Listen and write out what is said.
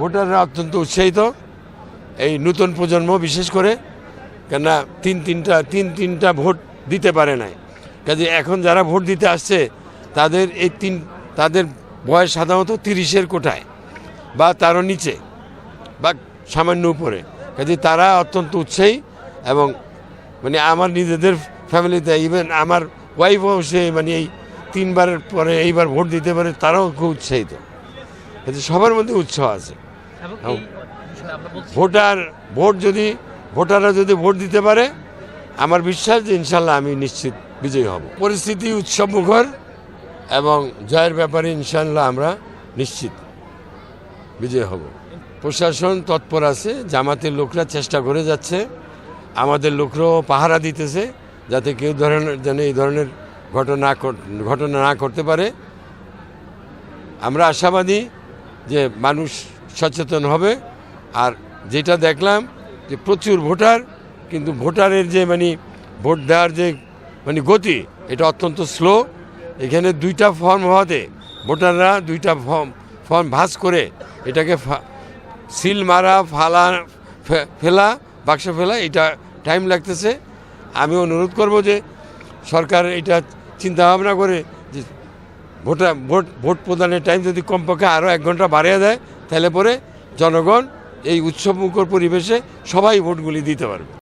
ভোটাররা অত্যন্ত উৎসাহিত এই নতুন প্রজন্ম, বিশেষ করে কেননা তিন তিনটা তিন তিনটা ভোট দিতে পারে নাই। কাজে এখন যারা ভোট দিতে আসছে, তাদের এই তিন, তাদের বয়স সাধারণত তিরিশের কোঠায় বা তারও নিচে বা সামান্য উপরে। কাজে তারা অত্যন্ত উৎসাহী এবং মানে আমার নিজেদের ফ্যামিলিতে ইভেন আমার ওয়াইফও সে মানে এই তিনবারের পরে এইবার ভোট দিতে পারে, তারাও খুব উৎসাহিত। কাজে সবার মধ্যে উৎসাহ আছে। ভোটার ভোট যদি ভোটাররা যদি ভোট দিতে পারে আমার বিশ্বাস যে ইনশাল্লাহ আমি নিশ্চিত বিজয়ী হব। পরিস্থিতি উৎসব মুখর এবং জয়ের ব্যাপারে ইনশাল্লাহ আমরা নিশ্চিত বিজয়ী হব। প্রশাসন তৎপর আছে জামাতের লোকরা চেষ্টা করে যাচ্ছে আমাদের লোকরাও পাহারা দিতেছে যাতে কেউ ধরনের যেন এই ধরনের ঘটনা ঘট- ঘটনা না করতে পারে। আমরা আশাবাদী যে মানুষ সচেতন হবে। আর যেটা দেখলাম যে প্রচুর ভোটার, কিন্তু ভোটারের যে মানে ভোট দেওয়ার যে মানে গতি, এটা অত্যন্ত স্লো এখানে দুইটা ফর্ম হওয়াতে ভোটাররা দুইটা ফর্ম ফর্ম ভাঁজ করে এটাকে সিল মারা, ফালা ফেলা, বাক্স ফেলা, এটা টাইম লাগতেছে। আমি অনুরোধ করব যে সরকার এটা চিন্তা ভাবনা করে যে ভোটার ভোট ভোট প্রদানের টাইম যদি কমপক্ষে আরও এক ঘণ্টা বাড়িয়ে দেয়, তাহলে পরে জনগণ এই উৎসবমুখর পরিবেশে সবাই ভোটগুলি দিতে পারবে।